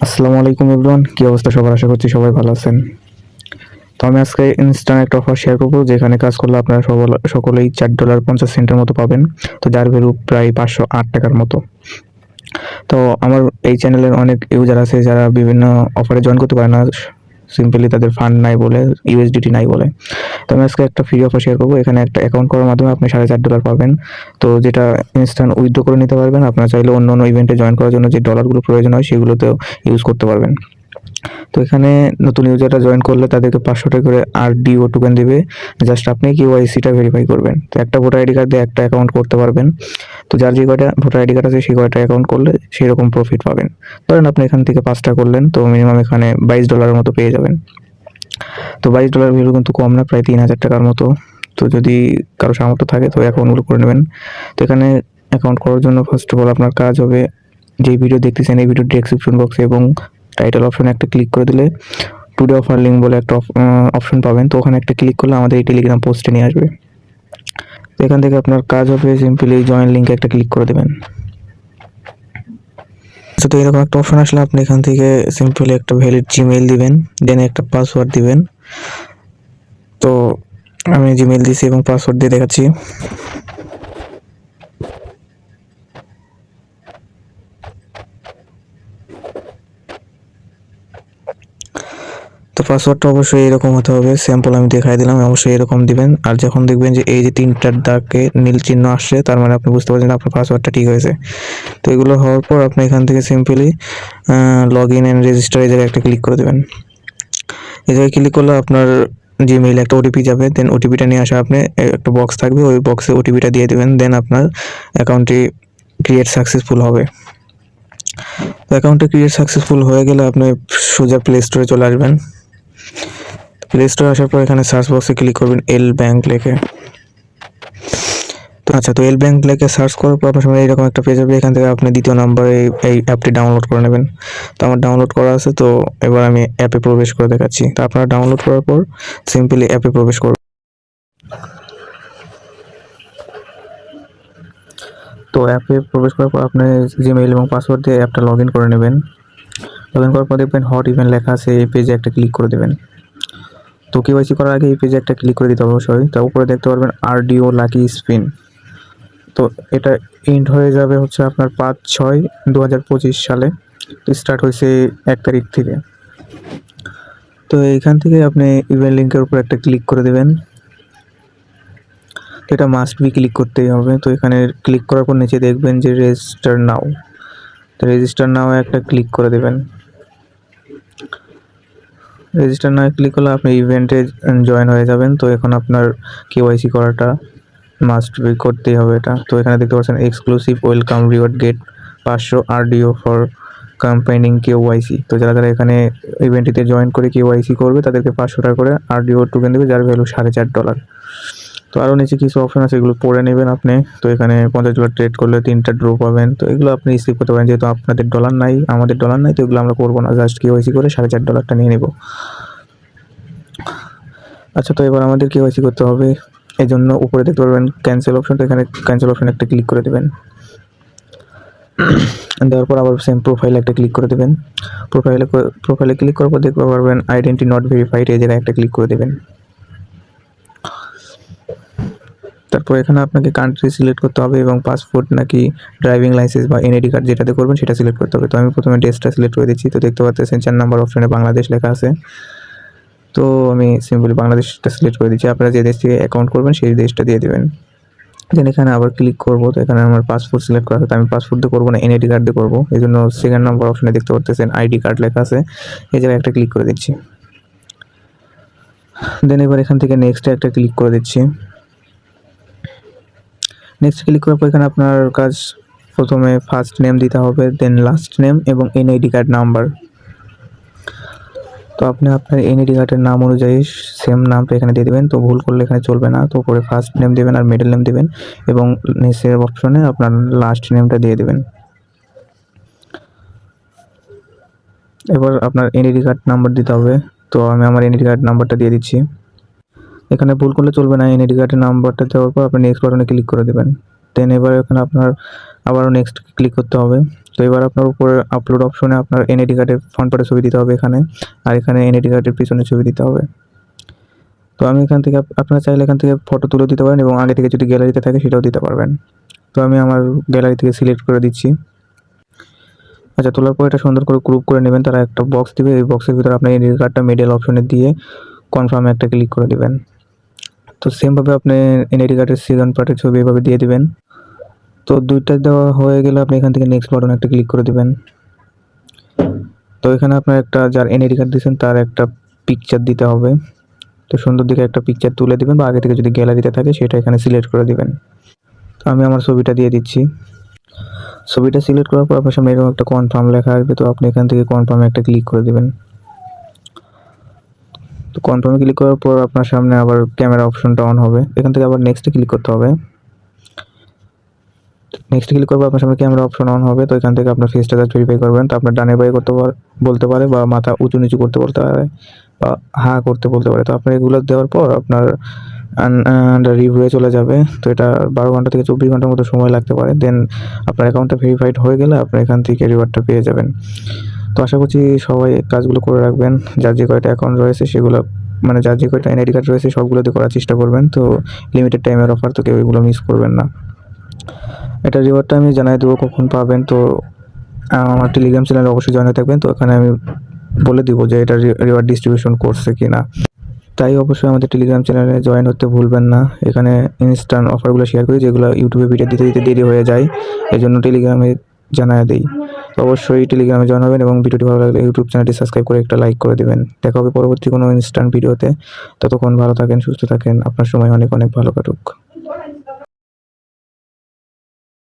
আসসালামু আলাইকুম ইবরান কি অবস্থা সবার? আশা করছি সবাই ভালো আছেন। তো আমি আজকে ইনস্ট্যান্ট একটা অফার শেয়ার করব, যেখানে কাজ করলে আপনারা সকল- সকলেই চার ডলার পঞ্চাশ সেন্টের মতো পাবেন, তো যার ভ্যালু প্রায় পাঁচশো আট টাকার মতো। তো আমার এই চ্যানেলের অনেক ইউজার আছে যারা বিভিন্ন অফারে জয়েন করতে পারে না সিম্পলি তাদের ফান্ড নাই বলে ইউএসডিটি নাই বলে। তো আমি আজকে একটা ফ্রি অফার শেয়ার করব। এখানে একটা অ্যাকাউন্ট করার মাধ্যমে আপনি সাড়ে চার ডলার পাবেন। তো যেটা ইনস্ট্যান্ট উইথড্র করে নিতে পারবেন, আপনার চাইলে অন্য অন্য ইভেন্টে জয়েন করার জন্য যে ডলারগুলো প্রয়োজন হয়, সেগুলোতেও ইউজ করতে পারবেন। তো এখানে নতুন ইউজাররা জয়েন করলে তাদেরকে পাঁচশো টাকা করে আর ডিও টোকেন দেবে। জাস্ট আপনি কেওয়াইসিটা ভেরিফাই করবেন। তো একটা ভোটার আইডি কার্ড দিয়ে একটা অ্যাকাউন্ট করতে পারবেন। তো যার যে কয়টা ভোটার আইডি কার্ড আছে, সেই কয়টা অ্যাকাউন্ট করলে সেই রকম প্রফিট পাবেন। ধরেন আপনি এখান থেকে পাঁচটা করলেন, তো মিনিমাম এখানে বাইশ ডলারের মতো পেয়ে যাবেন। তো বাইশ ডলার ভ্যালু কিন্তু কম না, প্রায় তিন হাজার টাকার মতো। তো যদি কারও সামর্থ্য থাকে, তো অ্যাকাউন্টগুলো করে নেবেন। তো এখানে অ্যাকাউন্ট করার জন্য ফার্স্ট অফ অল আপনার কাজ হবে, যে ভিডিও দেখতেছেন, এই ভিডিও ডেসক্রিপশন বক্সে এবং টাইটেল অপশনে একটা ক্লিক করে দিলে টুডে অফার লিঙ্ক বলে একটা অপশন পাবেন। তো ওখানে একটা ক্লিক করলে আমাদের এই টেলিগ্রাম পোস্টে নিয়ে আসবে। তো এখান থেকে আপনার কাজ হবে সিম্পলি জয়েন লিঙ্কে একটা ক্লিক করে দেবেন। আচ্ছা তো এরকম একটা অপশন আসলে আপনি এখান থেকে সিম্পলি একটা ভ্যালিড জিমেইল দিবেন দেন একটা পাসওয়ার্ড দিবেন। তো আমি জিমেইল দিছি এবং পাসওয়ার্ড দিয়ে দেখাচ্ছি। তো পাসওয়ার্ডটা অবশ্যই এরকম হতে হবে। স্যাম্পল আমি দেখাই দিলাম, অবশ্যই এরকম দিবেন। আর যখন দেখবেন যে এই যে তিনটার দাগে নীল চিহ্ন আসছে, তার মানে আপনি বুঝতে পারছেন আপনার পাসওয়ার্ডটা ঠিক হয়েছে। তো এগুলো হওয়ার পর আপনি এখান থেকে simply log in and register এই একটা ক্লিক করে দেবেন। এই জায়গায় ক্লিক করলে আপনার জিমেইলে একটা ওটিপি যাবে দেন ওটিপিটা নিয়ে আসা আপনি একটা বক্স থাকবে, ওই বক্সে ওটিপিটা দিয়ে দেবেন দেন আপনার অ্যাকাউন্টটি ক্রিয়েট সাকসেসফুল হবে। অ্যাকাউন্টে ক্রিয়েট সাকসেসফুল হয়ে গেলে আপনি সোজা প্লে স্টোরে চলে আসবেন। প্লে স্টোরে আসার পর এখানে সার্চ বক্সে ক্লিক করবেন এল ব্যাংক লেখে। তো আচ্ছা তো এল ব্যাংক লেখে সার্চ করার পর আপনার সামনে এরকম একটা পেজ হবে এখান থেকে আপনি দ্বিতীয় নাম্বারে এই অ্যাপটি ডাউনলোড করে নেবেন। তো আমার ডাউনলোড করা আছে, তো এবার আমি অ্যাপে প্রবেশ করে দেখাচ্ছি। তো আপনারা ডাউনলোড করার পর সিম্পলি অ্যাপে প্রবেশ করবেন তো অ্যাপে প্রবেশ করার পর আপনি জিমেইল এবং পাসওয়ার্ড দিয়ে অ্যাপটা লগ ইন করে নেবেন। লগ ইন করার পর দেখবেন হট ইভেন্ট লেখা আছে, এই পেজে একটা ক্লিক করে দেবেন। তো কেওয়াইসি করার আগে এই পেজে একটা ক্লিক করে দিতে হবে অবশ্যই। তার উপরে দেখতে পারবেন আরডিও লাকি স্পিন তো এটা এন্ড হয়ে যাবে হচ্ছে আপনার পাঁচ ছয় দু হাজার সালে। স্টার্ট হয়েছে এক তারিখ থেকে। তো এইখান থেকে আপনি ইভেন্ট লিঙ্কের উপর একটা ক্লিক করে দেবেন। এটা মাস্ট বি ক্লিক করতেই হবে। তো এখানে ক্লিক করার পর নিচে দেখবেন যে রেজিস্টার নাও তো রেজিস্টার নাও একটা ক্লিক করে দেবেন। রেজিস্টার না ক্লিক করলে আপনি ইভেন্টে জয়েন হয়ে যাবেন। তো এখন আপনার কেওয়াইসি করাটা মাস্ট বি করতেই হবে এটা। তো এখানে দেখতে পাচ্ছেন এক্সক্লুসিভ ওয়েলকাম রিওয়ার্ড গেট পাঁচশো আরডিও ফর ক্যাম্পেইনিং কেওয়াইসি তো যারা যারা এখানে ইভেন্টটিতে জয়েন করে কেওয়াইসি করবে, তাদেরকে পাঁচশো টাকা করে আরডিও টোকেন দেবে, যার ভ্যালু সাড়ে চার ডলার তো আরও নিচে কিছু অপশন আছে, এগুলো পড়ে নেবেন আপনি। তো এখানে পঞ্চাশ ডলার ট্রেড করলে তিনটা ড্রো পাবেন। তো এগুলো আপনি স্কিপ করতে পারেন, যেহেতু আপনাদের ডলার নাই, আমাদের ডলার নাই, তো এগুলো আমরা করব না। জাস্ট কেওয়াইসি করে সাড়ে চার ডলারটা নিয়ে নেব। আচ্ছা তো এবার আমাদের কেওয়াইসি করতে হবে। এই জন্য উপরে দেখতে পারবেন ক্যান্সেল অপশন তো এখানে ক্যান্সেল অপশন একটা ক্লিক করে দেবেন। দেওয়ার পর আবার সেম প্রোফাইলে একটা ক্লিক করে দেবেন। প্রোফাইলে প্রোফাইলে ক্লিক করার পর দেখতে পারবেন আইডেন্টি নট ভেরিফাইড এই জায়গায় একটা ক্লিক করে দেবেন। তারপর এখানে আপনাকে কান্ট্রি সিলেক্ট করতে হবে এবং পাসপোর্ট নাকি ড্রাইভিং লাইসেন্স বা এনআইডি কার্ড যেটাতে করবেন সেটা সিলেক্ট করতে হবে। তো আমি প্রথমে ডেসটা সিলেক্ট করে দিচ্ছি। তো দেখতে পাচ্ছেন চার নাম্বার অপশনে বাংলাদেশ লেখা আছে। তো আমি সিম্পলি বাংলাদেশটা সিলেক্ট করে দিচ্ছি। আপনারা যে দেশ থেকে অ্যাকাউন্ট করবেন সেই দেশটা দিয়ে দেবেন। দেন এখানে আবার ক্লিক করব। তো এখানে আমার পাসপোর্ট সিলেক্ট করা আছে। তো আমি পাসপোর্ট দিয়ে করব না এনআইডি কার্ড দিয়ে করব। এই জন্য সেকেন্ড নাম্বার অপশনে দেখতে পাচ্ছেন আইডি কার্ড লেখা আছে। এই জায়গায় একটা ক্লিক করে দিচ্ছি। দেন এবার এখান থেকে নেক্সটে একটা ক্লিক করে দিচ্ছি। নেক্সট ক্লিক করার পর এখানে আপনার কাজ প্রথমে ফার্স্ট নেম দিতে হবে দেন লাস্ট নেম এবং এনআইডি কার্ড নাম্বার তো আপনি আপনার এনআইডি কার্ডের নাম অনুযায়ী সেম নামটা এখানে দিয়ে দেবেন। তো ভুল করলে এখানে চলবে না। তো উপরে ফার্স্ট নেম দেবেন আর মিডল নেম দেবেন এবং নিচের অপশনে আপনার লাস্ট নেমটা দিয়ে দেবেন। এবার আপনার এনআইডি কার্ড নাম্বার দিতে হবে। তো আমি আমার এনআইডি কার্ড নাম্বারটা দিয়ে দিচ্ছি। এখানে ভুল করলে চলবে না এনআইডি কার্ডের নাম্বারটা দেওয়ার পর আপনি নেক্সট বাটনে ক্লিক করে দেবেন। দেন এবার এখানে আপনার আবারও নেক্সট ক্লিক করতে হবে। তো এবার আপনার উপরে আপলোড অপশনে আপনার এনআইডি কার্ডের ফ্রন্ট পার্টের ছবি দিতে হবে এখানে, আর এখানে এনআইডি কার্ডের পিছনে ছবি দিতে হবে। তো আমি এখান থেকে আপ- আপনারা চাইলে এখান থেকে ফটো তুলে দিতে পারেন এবং আগে থেকে যদি গ্যালারিতে থাকে সেটাও দিতে পারবেন। তো আমি আমার গ্যালারি থেকে সিলেক্ট করে দিচ্ছি। আচ্ছা তোলার পর এটা সুন্দর করে গ্রুপ করে নেবেন, তারা একটা বক্স দিবে। এই বক্সের ভিতরে আপনার এনআইডি কার্ডটা মিডল অপশনে দিয়ে কনফার্মে একটা ক্লিক করে দিবেন। তো সেমভাবে আপনি এনআইডি কার্ডের সেকেন্ড পার্টের ছবি এভাবে দিয়ে দিবেন। তো দুইটা দেওয়া হয়ে গেলে আপনি এখান থেকে নেক্সট বাটন একটা ক্লিক করে দেবেন। তো এখানে আপনার একটা যার এনআইডি কার্ড দিয়েছেন, তার একটা পিকচার দিতে হবে। তো সুন্দর দিকে একটা পিকচার তুলে দিবেন বা আগে থেকে যদি গ্যালারিতে থাকে সেটা এখানে সিলেক্ট করে দিবেন। তো আমি আমার ছবিটা দিয়ে দিচ্ছি। ছবিটা সিলেক্ট করার পর আপনার সামনে এরকম একটা কনফার্ম লেখা আসবে, তো আপনি এখান থেকে কনফার্মে একটা ক্লিক করে দিবেন। তো কনফার্মে ক্লিক করার পর আপনার সামনে আবার ক্যামেরা অপশনটা অন হবে। এখান থেকে আবার নেক্সটে ক্লিক করতে হবে। নেক্সট ক্লিক করব আপনার সামনে ক্যামেরা অপশন অন হবে, তো এখান থেকে আপনার ফেসটা জাস্ট ভেরিফাই করবেন। তো আপনার ডানে বাই করতে বলতে পারে বা মাথা উঁচু নিচু করতে বলতে পারে বা হা করতে বলতে পারে। তো আপনার এগুলো দেওয়ার পর আপনার রিভিউয়ে চলে যাবে। তো এটা বারো ঘণ্টা থেকে চব্বিশ ঘণ্টার মতো সময় লাগতে পারে। দেন আপনার অ্যাকাউন্টটা ভেরিফাইড হয়ে গেলে আপনি এখান থেকে রিওয়ার্ডটা পেয়ে যাবেন। তো আশা করছি সবাই কাজগুলো করে রাখবেন। যার যে কয়টা অ্যাকাউন্ট রয়েছে সেগুলো মানে যার যে কয়টা এনআইডি কার্ড রয়েছে সবগুলোতে করার চেষ্টা করবেন। তো লিমিটেড টাইমের অফার তো কেউ এগুলো মিস করবেন না। এটা রিওয়ার্ডটা আমি জানাই দেবো কখন পাবেন। তো আমার টেলিগ্রাম চ্যানেলে অবশ্যই জয়েন হয়ে থাকবেন। তো এখানে আমি বলে দিব যে এটা রিওয়ার্ড ডিস্ট্রিবিউশন করছে কি না তাই অবশ্যই আমাদের টেলিগ্রাম চ্যানেলে জয়েন হতে ভুলবেন না। এখানে ইনস্ট্যান্ট অফারগুলো শেয়ার করি, যেগুলো ইউটিউবে ভিডিও দিতে দিতে দেরি হয়ে যায়। এই জন্য টেলিগ্রামে জানায় দেই। অবশ্যই টেলিগ্রামে জানাবেন এবং ভিডিওটি ভালো লাগলে ইউটিউব চ্যানেলটি সাবস্ক্রাইব করে একটা লাইক করে দেবেন। দেখা হবে পরবর্তী কোনো ইনস্ট্যান্ট ভিডিওতে ততক্ষণ ভালো থাকেন, সুস্থ থাকেন। আপনার সময় অনেক অনেক ভালো কাটুক।